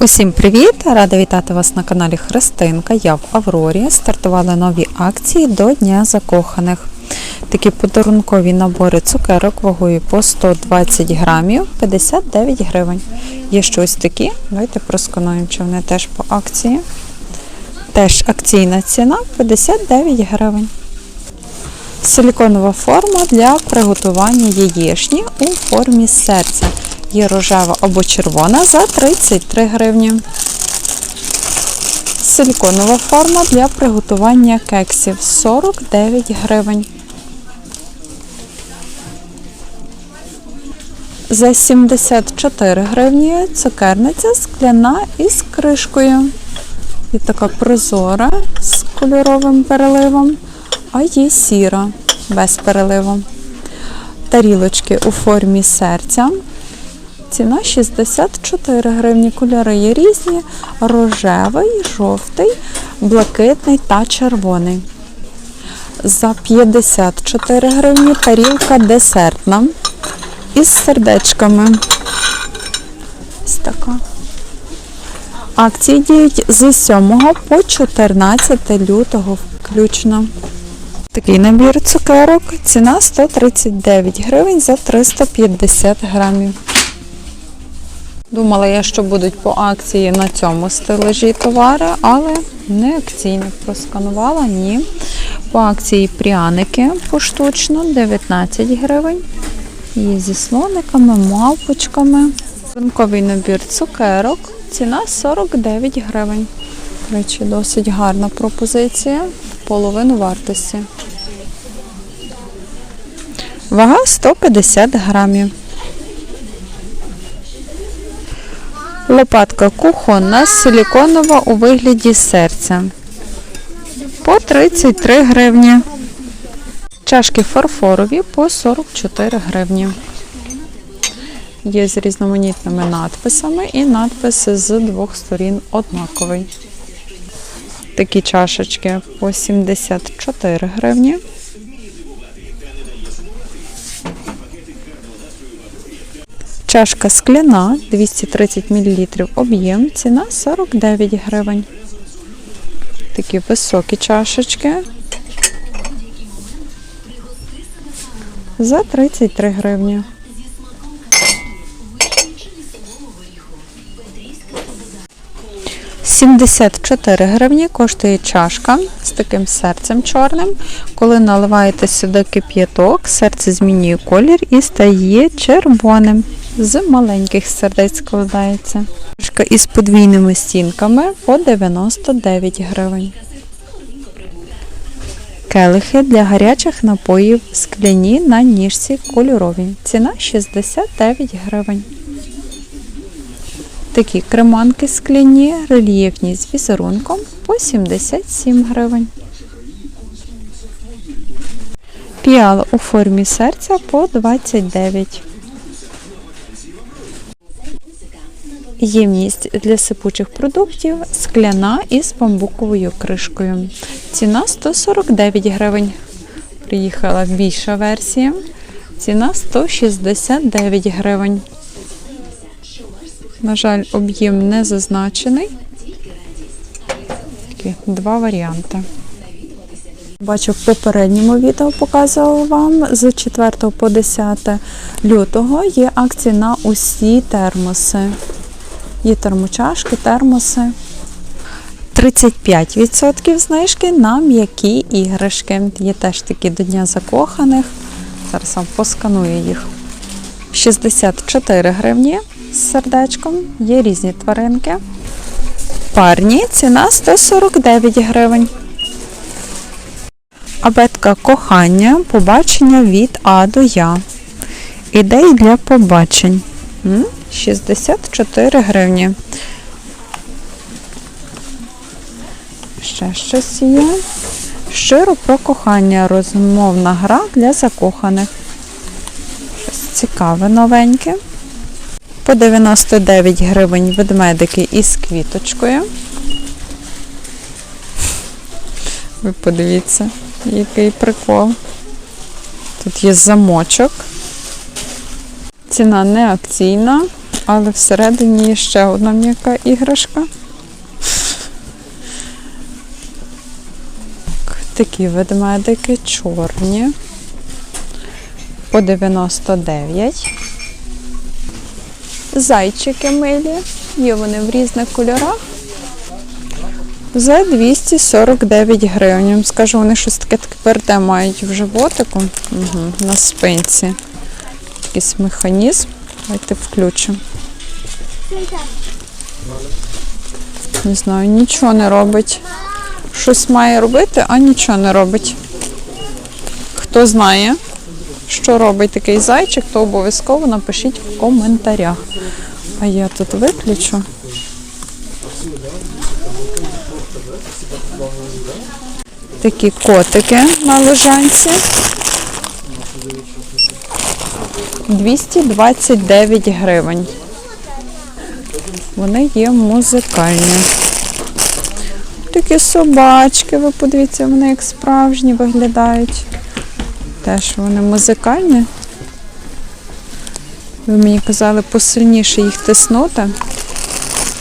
Усім привіт! Рада вітати вас на каналі Христинка. Я в Аврорі. Стартували нові акції до Дня закоханих. Такі подарункові набори цукерок вагою по 120 грамів 59 гривень. Є щось такі. Давайте проскануємо, чи вони теж по акції. Теж акційна ціна 59 гривень. Силіконова форма для приготування яєчні у формі серця. Є рожева або червона за 33 гривні. Силіконова форма для приготування кексів 49 гривень. За 74 гривні цукерниця скляна із кришкою. Є така прозора з кольоровим переливом, а є сіра без переливу. Тарілочки у формі серця. Ціна 64 гривні. Кольори є різні: рожевий, жовтий, блакитний та червоний. За 54 гривні тарілка десертна із сердечками. Ось така. Акції діють з 7 по 14 лютого включно. Такий набір цукерок. Ціна 139 гривень за 350 грамів. Думала я, що будуть по акції на цьому стележі товари, але не акційні. Просканувала, ні. По акції пряники поштучно 19 гривень. Є зі слониками, мавпочками. Ринковий набір цукерок. Ціна 49 гривень. До речі, досить гарна пропозиція. Половину вартості. Вага 150 грамів. Лопатка кухонна, силіконова у вигляді серця. По 33 гривні. Чашки фарфорові по 44 гривні. Є з різноманітними надписами і надпис з двох сторін однаковий. Такі чашечки по 74 гривні. Чашка скляна 230 мл об'єм, ціна 49 гривень. Такі високі чашечки за 33 гривні. Сімдесят чотири гривні коштує чашка з таким серцем чорним. Коли наливаєте сюди кип'яток, серце змінює колір і стає червоним. З маленьких сердець складається. Чашка із подвійними стінками по 99 гривень. Келихи для гарячих напоїв скляні на ніжці кольорові. Ціна 69 гривень. Такі креманки скляні, рельєфні з візерунком по 77 гривень. Піала у формі серця по 29. Ємність для сипучих продуктів скляна із бамбуковою кришкою. Ціна 149 гривень. Приїхала більша версія. Ціна 169 гривень. На жаль, об'єм не зазначений. Такі два варіанти. Бачу, в попередньому відео показувала вам з 4 по 10 лютого є акції на усі термоси. Є термочашки, термоси. 35% знижки на м'які іграшки. Є теж такі до Дня закоханих. Зараз вам посканую їх. 64 гривні з сердечком. Є різні тваринки. Парні ціна 149 гривень. Абетка кохання, побачення від А до Я. Ідеї для побачень. 64 гривні. Ще щось є. Щиро про кохання. Розмовна гра для закоханих. Цікаве новеньке. По 99 гривень ведмедики із квіточкою. Ви подивіться, який прикол. Тут є замочок. Ціна не акційна, але всередині є ще одна м'яка іграшка. Такі ведмедики чорні. По 99. Зайчики милі. Є вони в різних кольорах. За 249 гривень. Скажу, вони щось таке тверде мають в животику. Угу, на спинці. Якийсь механізм. Давайте включимо. Не знаю, нічого не робить. Щось має робити, а нічого не робить. Хто знає, що робить такий зайчик, то обов'язково напишіть в коментарях. А я тут виключу. Такі котики на лежанці. 229 гривень. Вони є музикальні. Такі собачки, ви подивіться, вони як справжні виглядають. Теж вони музикальні. Ви мені казали посильніше їх тиснути.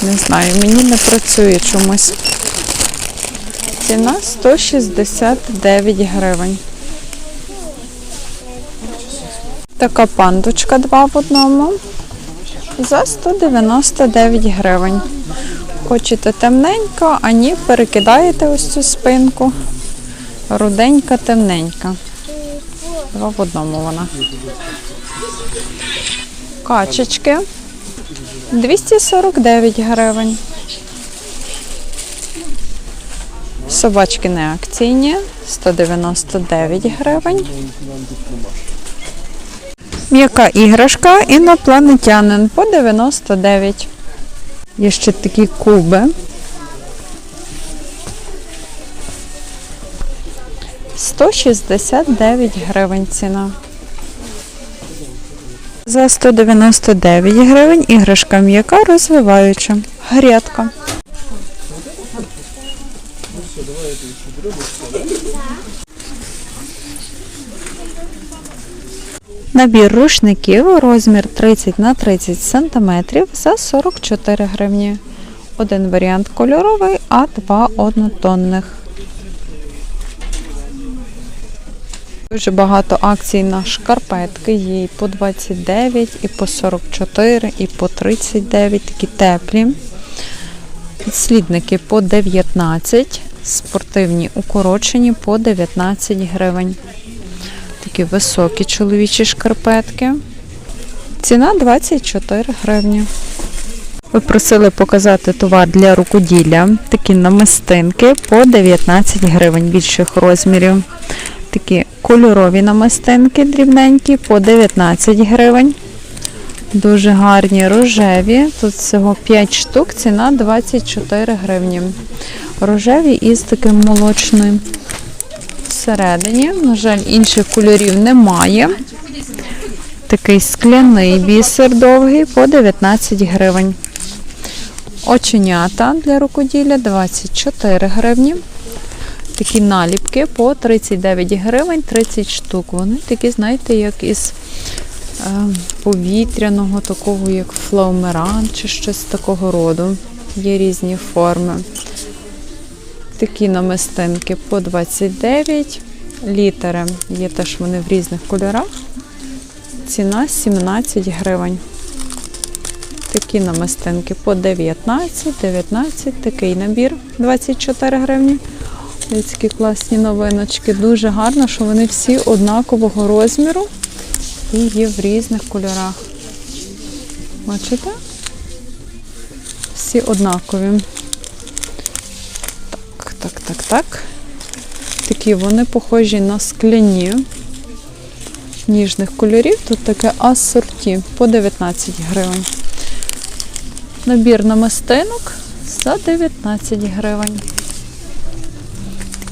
Не знаю, мені не працює чомусь. Ціна 169 гривень. Така пандочка два в одному за 199 гривень. Хочете темненько, а ні, перекидаєте ось цю спинку. Руденька, темненька. Два в одному вона. Качечки 249 гривень. Собачки не акційні 199 гривень. М'яка іграшка інопланетянин по 99. Є ще такі куби. Сто шістдесят дев'ять гривень ціна. За 199 гривень іграшка м'яка розвиваюча. Грядка. Набір рушників розмір 30 на 30 см за 44 гривні. Один варіант кольоровий, а два однотонних. Дуже багато акцій на шкарпетки. Є і по 29, і по 44, і по 39, такі теплі. Підслідники по 19, спортивні укорочені по 19 гривень. Такі високі чоловічі шкарпетки. Ціна 24 гривні. Ви просили показати товар для рукоділля. Такі намистинки по 19 гривень більших розмірів. Такі кольорові намистинки дрібненькі по 19 гривень. Дуже гарні рожеві. Тут всього 5 штук, ціна 24 гривні. Рожеві із таким молочним всередині. На жаль, інших кольорів немає. Такий скляний бісер довгий по 19 гривень. Оченята для рукоділля 24 гривні. Такі наліпки по 39 гривень 30 штук. Вони такі, знаєте, як із е, повітряного, такого, як флаумеран чи щось такого роду. Є різні форми. Такі намистинки по 29 літери. Є теж вони в різних кольорах. Ціна 17 гривень. Такі намистинки по 19, 19, такий набір 24 гривні. Такі класні новиночки. Дуже гарно, що вони всі однакового розміру і є в різних кольорах. Бачите? Всі однакові. Так, так, так, так. Такі вони похожі на скляні ніжних кольорів. Тут таке асорті по 19 гривень. Набір намистинок за 19 гривень.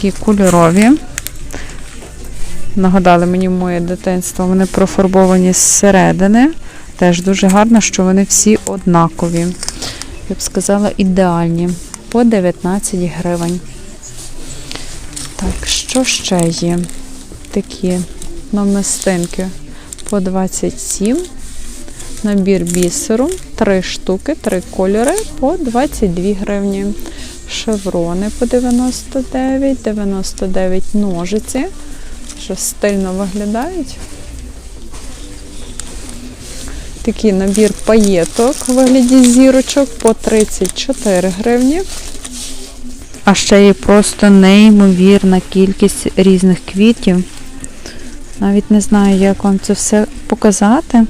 Такі кольорові. Нагадали мені моє дитинство, вони профарбовані зсередини. Теж дуже гарно, що вони всі однакові. Я б сказала, ідеальні. По 19 гривень. Так, що ще є? Такі намистинки по 27. Набір бісеру, 3 штуки, 3 кольори по 22 гривні. Шеврони по 99, 99 ножиці. Що стильно виглядають. Такий набір паєток у вигляді зірочок по 34 гривні. А ще є просто неймовірна кількість різних квітів. Навіть не знаю, як вам це все показати.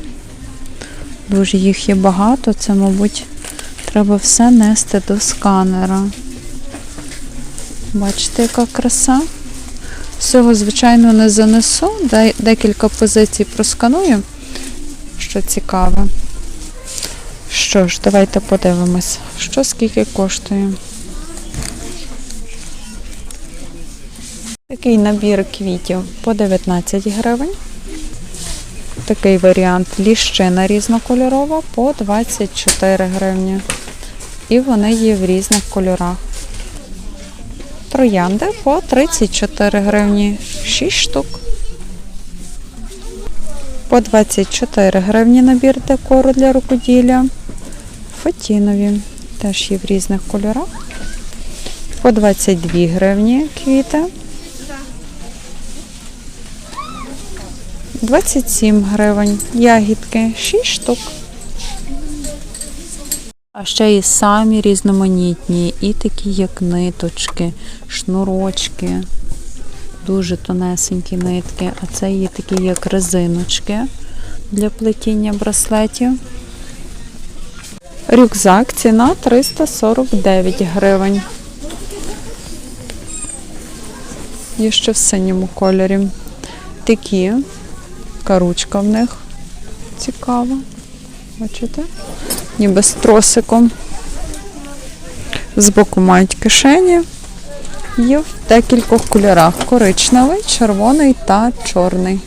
Дуже їх є багато. Це, мабуть, треба все нести до сканера. Бачите, яка краса? Всього, звичайно, не занесу. Декілька позицій просканую, що цікаве. Що ж, давайте подивимось, що скільки коштує. Такий набір квітів по 19 гривень. Такий варіант ліщина різнокольорова по 24 гривні. І вони є в різних кольорах. Троянди по 34 гривні, 6 штук. По 24 гривні набір декору для рукоділля. Фатінові теж є в різних кольорах. По 22 гривні квіти. 27 гривень. Ягідки 6 штук. А ще і самі різноманітні, і такі, як ниточки, шнурочки, дуже тонесенькі нитки, а це є такі, як резиночки для плетіння браслетів. Рюкзак ціна 349 гривень. Є ще в синьому кольорі. Такі, каручка в них цікава. Бачите? Ніби з тросиком. Збоку мають кишені. Є в декількох кольорах: коричневий, червоний та чорний.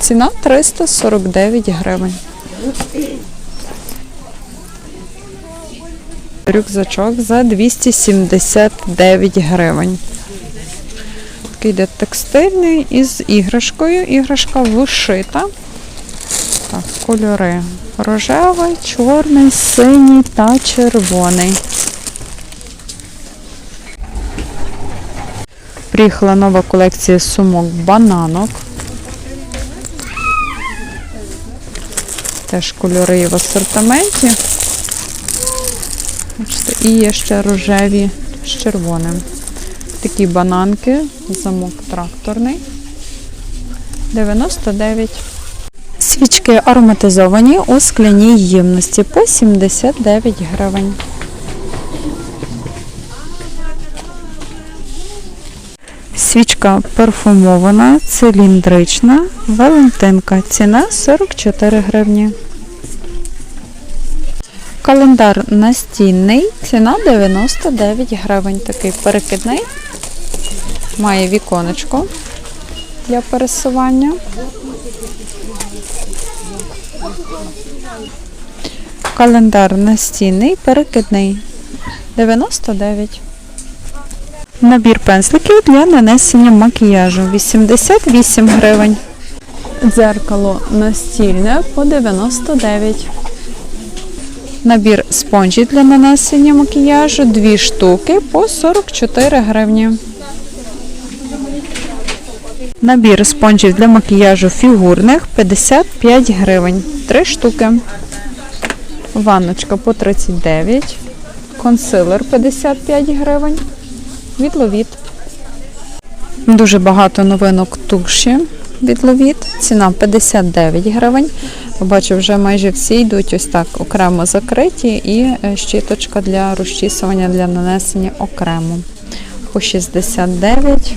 Ціна 349 гривень. Рюкзачок за 279 гривень. Такий йде текстильний із іграшкою. Іграшка вишита. Так, кольори. Рожевий, чорний, синій та червоний. Приїхала нова колекція сумок бананок. Теж кольори в асортименті. І є ще рожеві з червоним. Такі бананки, замок тракторний. 99 Свічки ароматизовані у скляній ємності по 79 гривень. Свічка парфумована, циліндрична, валентинка. Ціна 44 гривні. Календар настінний, ціна 99 гривень. Такий перекидний. Має віконечко для пересування. Календар настінний, перекидний. 99. Набір пензликів для нанесення макіяжу 88 гривень. Дзеркало настільне по 99. Набір спонжів для нанесення макіяжу 2 штуки по 44 гривні. Набір спонжів для макіяжу фігурних 55 гривень. 3 штуки. Ванночка по 39. Консилер 55 гривень. Відловіт. Дуже багато новинок туші відловіт. Ціна 59 гривень. Бачу, вже майже всі йдуть ось так окремо закриті і е, щіточка для розчісування для нанесення окремо. По 69.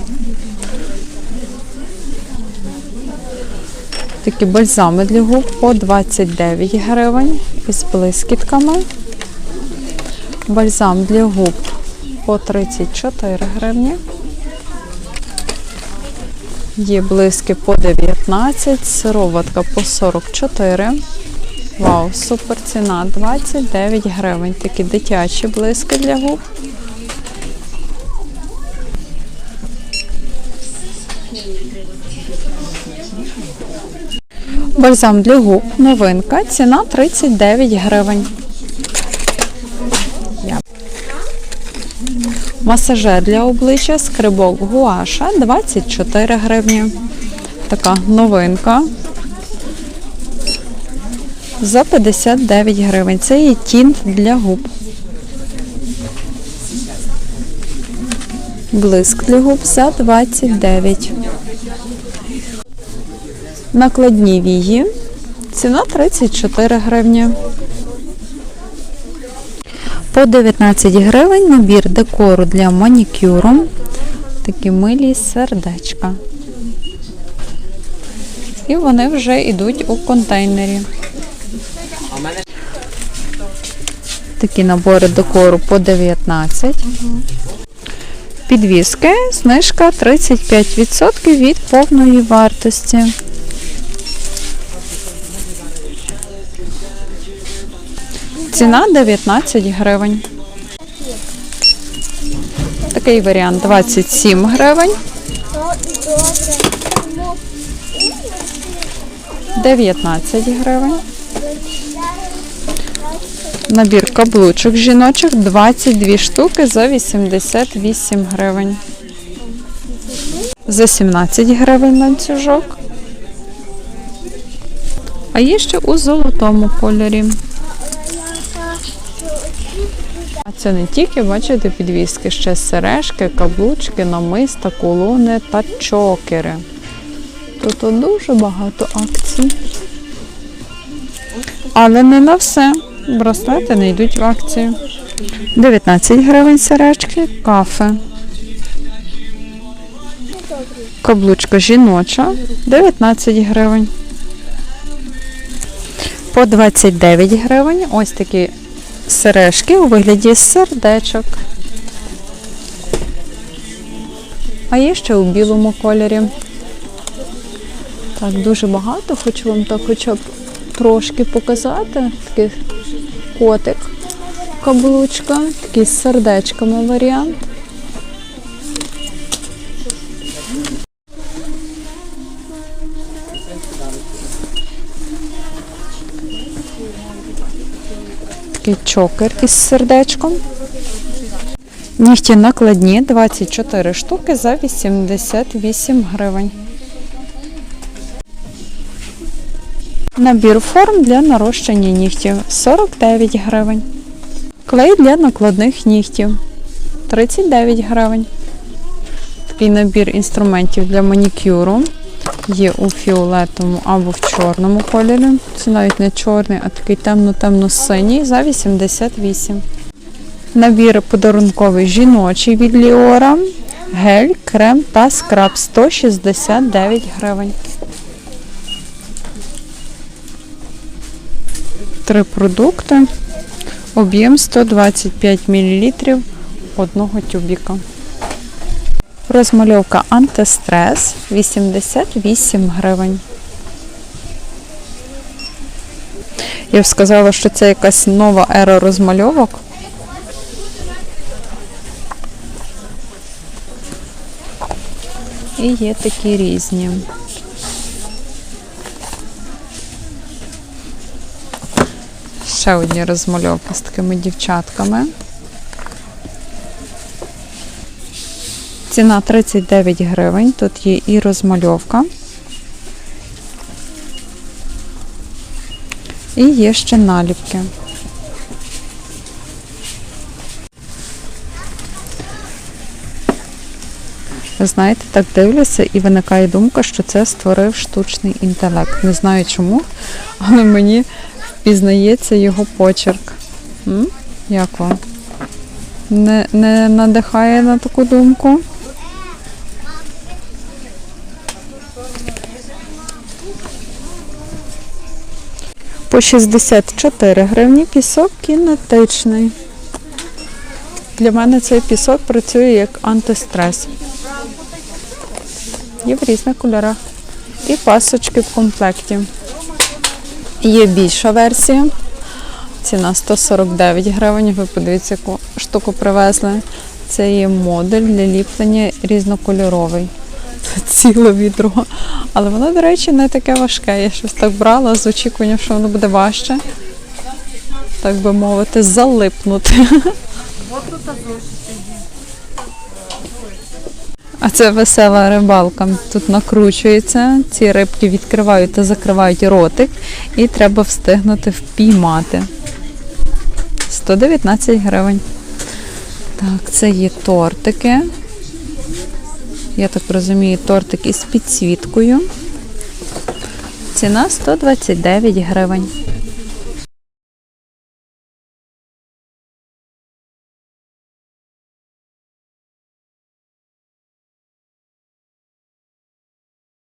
Такі бальзами для губ по 29 гривень із блискітками. Бальзам для губ по 34 гривні. Є блиски по 19, сироватка по 44. Вау, супер ціна 29 гривень. Такі дитячі блиски для губ. Бальзам для губ, новинка, ціна 39 гривень. Масажер для обличчя, скрибок гуаша 24 гривні. Така новинка. За 59 гривень. Це є тінт для губ. Блиск для губ за 29. Накладні вії. Ціна 34 гривні. По 19 гривень набір декору для манікюру. Такі милі сердечка. І вони вже йдуть у контейнері. Такі набори декору по 19. Підвіски, знижка 35% від повної вартості. Ціна 19 гривень. Такий варіант 27 гривень. 19 гривень. Набір каблучок жіночих 22 штуки за 88 гривень. За 17 гривень ланцюжок. А є ще у золотому кольорі. А це не тільки, бачите, підвіски, ще сережки, каблучки, намиста, колони та чокери. Тут дуже багато акцій. Але не на все. Браслети не йдуть в акцію. 19 гривень сережки, кафе. Каблучка жіноча 19 гривень. По 29 гривень ось такі сережки у вигляді сердечок. А є ще у білому кольорі. Так, дуже багато, хочу вам так хоча б трошки показати. Такий котик, каблучка, такий з сердечками варіант. Такий чокер із сердечком. Нігті накладні 24 штуки за 88 гривень. Набір форм для нарощення нігтів 49 гривень. Клей для накладних нігтів 39 гривень. Такий набір інструментів для манікюру є у фіолетовому або в чорному кольорі. Це навіть не чорний, а такий темно-темно-синій за 88. Набір подарунковий жіночий від Ліора. Гель, крем та скраб 169 гривень. Три продукти. Об'єм 125 мл одного тюбіка. Розмальовка антистрес 88 гривень. Я б сказала, що це якась нова ера розмальовок. І є такі різні. Ще одні розмальовки з такими дівчатками. Ціна 39 гривень. Тут є і розмальовка. І є ще наліпки. Ви знаєте, так дивлюся і виникає думка, що це створив штучний інтелект. Не знаю чому, але мені впізнається його почерк. М? Як вам? Не, не надихає на таку думку? По 64 гривні пісок кінетичний. Для мене цей пісок працює як антистрес. Є в різних кольорах. І пасочки в комплекті. Є більша версія. Ціна 149 гривень. Ви подивіться, яку штуку привезли. Це є модуль для ліплення різнокольоровий. ціле відро. Але воно, до речі, не таке важке. Я щось так брала з очікуванням, що воно буде важче. Так би мовити, залипнути. А це весела рибалка. Тут накручується, ці рибки відкривають та закривають ротик, і треба встигнути впіймати. 119 гривень. Так, це є тортики. Я так розумію, тортик із підсвіткою. Ціна 129 гривень.